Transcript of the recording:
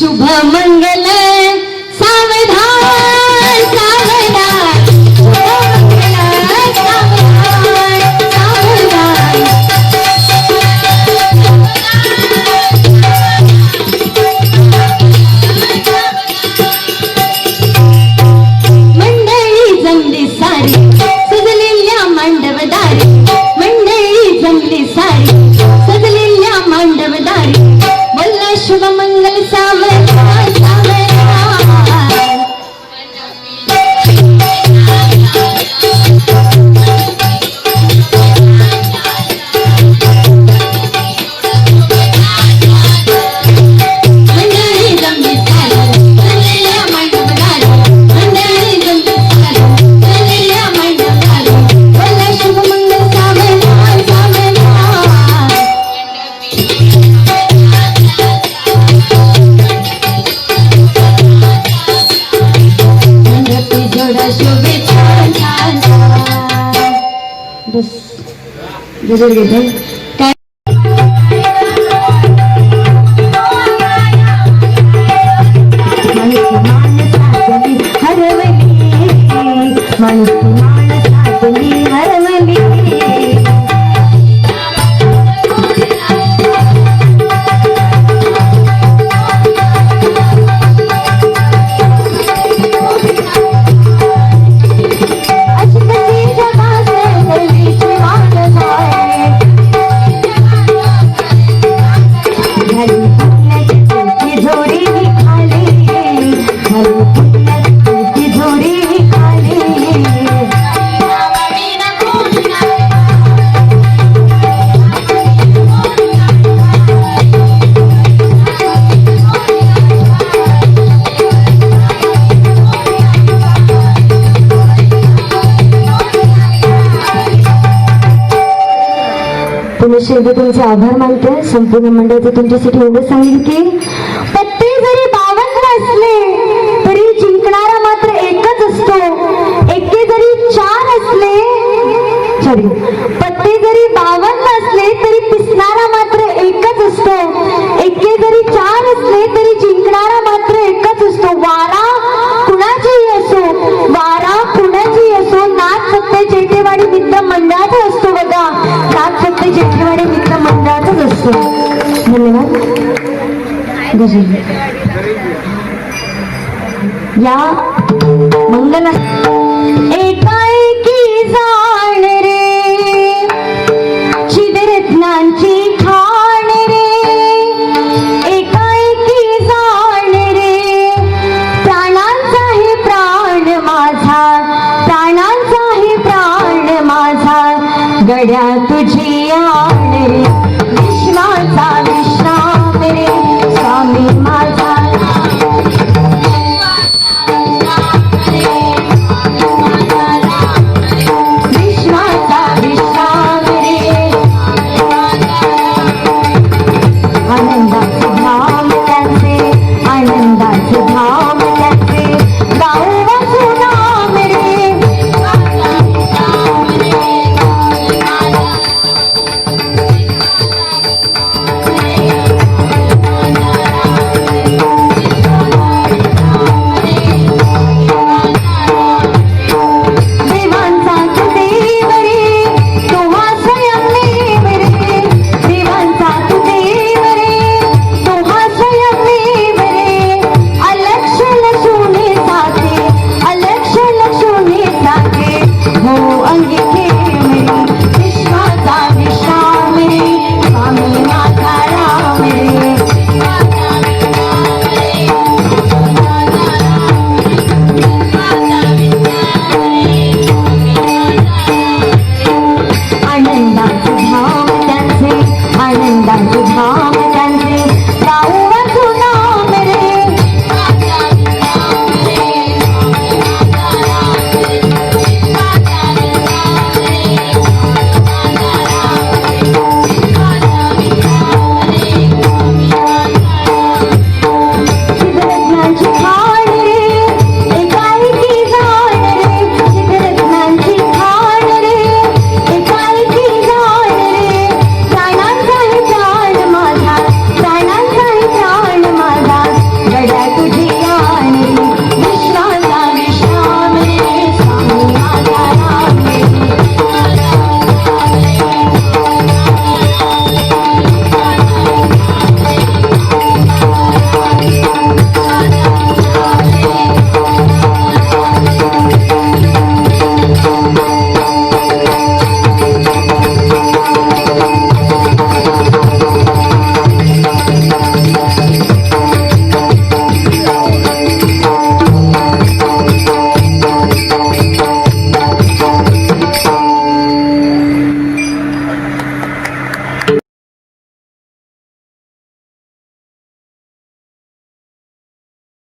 शुभ मंगल बस गजर घेते काय मी शेवटी तुमचे आभार मानते. संपूर्ण मंडळाचे तुमच्यासाठी एवढं सांगेल की पत्ते जरी बावन्न असले तरी जिंकणारा मात्र एकच असतो. गजल या मंगल एकाएकी जाण रे. शिदरत्नांची खाण रे. एकाएकी जाण रे. प्राणांचा हे प्राण माझा प्राणांचा हे प्राण माझा. गड्या तुझी आण रे. विश्वाचा विश्राम